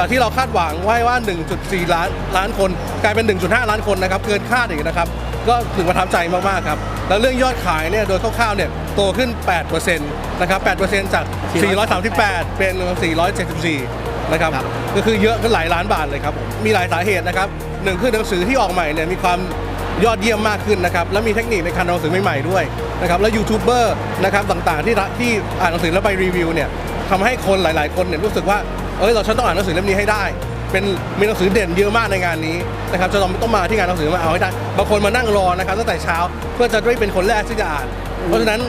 จากที่เราคาดหวังไว้ว่า 1.4 ล้านล้านคน กลายเป็น 1.5 ล้านคนนะครับเกินคาดอีกนะครับ ก็ถึงประทับใจมากๆครับ แล้วเรื่องยอดขายเนี่ยโดยคร่าวๆเนี่ยโตขึ้น 8%นะครับ8%จาก 438 เป็น 474 นะครับครับก็คือเยอะขึ้นหลายล้านบาทเลยครับผมมีหลายสาเหตุนะครับหนึ่งคือหนังสือที่ออกใหม่เนี่ยมีความยอดเยี่ยมมากขึ้นนะครับ แล้วมีเทคนิคในการทำหนังสือใหม่ๆด้วยนะครับ แล้วยูทูบเบอร์นะครับต่างๆที่รัที่อ่านหนังสือแล้วไปรีวิวเนี่ยทำให้คนหลาย ๆ คนเนี่ยรู้สึกว่า เอ้ยเราฉันต้องอ่านหนังสือเล่มนี้ให้ได้ เป็นมีหนังสือเด่นเยอะมากในงานนี้นะครับจะต้องต้องมาที่งานหนังสือมาเอาให้ได้บางคนมานั่งรอนะครับตั้งแต่เช้าเพื่อจะได้เป็นคนแรกที่จะอ่าน เพราะฉะนั้น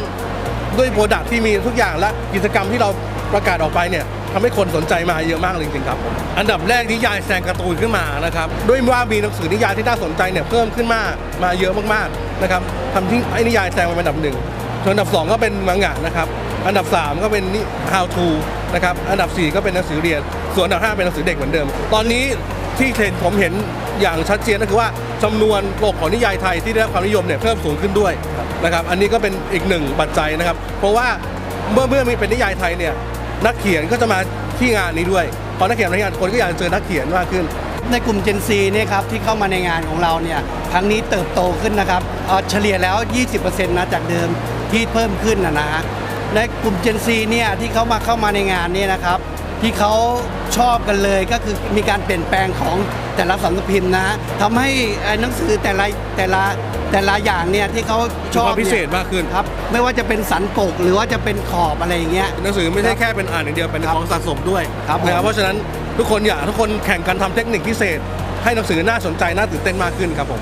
ด้วยโปรดักที่มีทุกอย่างและกิจกรรมที่เราประกาศออกไปเนี่ยทำให้คนสนใจมาเยอะมากเลยจริงๆครับ อันดับแรกนิยายแซงการ์ตูนขึ้นมานะครับด้วยว่ามีหนังสือนิยายที่น่าสนใจเนี่ยเพิ่มขึ้นมามาเยอะมากๆนะครับทำที่ไอ้นิยายแซงมาเป็นอันดับหนึ่งส่วนอันดับสองก็เป็นมังงะนะครับอันดับสามก็เป็นนิ how to นะครับอันดับสี่ก็เป็นหนังสือเรียน ส่วนอันดับห้าเป็นหนังสือเด็กเหมือนเดิม ตอนนี้ที่เห็นผมเห็นอย่างชัดเจนก็คือว่าจำนวนปกของนิยายไทยที่ได้รับความนิยมเนี่ยเพิ่มสูงขึ้นด้วยนะครับอันนี้ก็เป็นอีกหนึ่งปัจจัยนะครับ เพราะว่าเมื่อเมื่อมีเป็นนิยายไทยเนี่ยนักเขียนก็จะมาที่งานนี้ด้วยพอนักเขียนมาที่งานคนก็อยากเจอนักเขียนมากขึ้น ในกลุ่ม Gen Z เนี่ยครับที่เข้ามาในงานของเราเนี่ยครั้งนี้เติบโตขึ้นนะครับเอ่อเฉลี่ยแล้ว 20%นะจากเดิมที่เพิ่มขึ้นนะนะ ฮะในกลุ่ม Gen Z เนี่ยที่เขามาเข้ามาในงานเนี่ยนะครับ ที่เขาชอบกันเลยก็คือมีการเปลี่ยนแปลงของแต่ละสำนักพิมพ์นะฮะทำให้เอ่อหนังสือแต่ละแต่ละแต่ละอย่างเนี่ยที่เขาชอบมีความพิเศษนี่ยมากขึ้นครับ ไม่ว่าจะเป็นสันปกหรือว่าจะเป็นขอบอะไรอย่างเงี้ยหนังสือไม่ใช่แค่เป็นอ่านอย่างเดียวเป็นครับของสะสมด้วยครับผมนะครับเพราะฉะนั้นทุกคนอยากให้ทุกคนแข่งกันทำเทคนิคพิเศษ ให้หนังสือน่าสนใจน่าตื่นเต้นมากขึ้นครับผม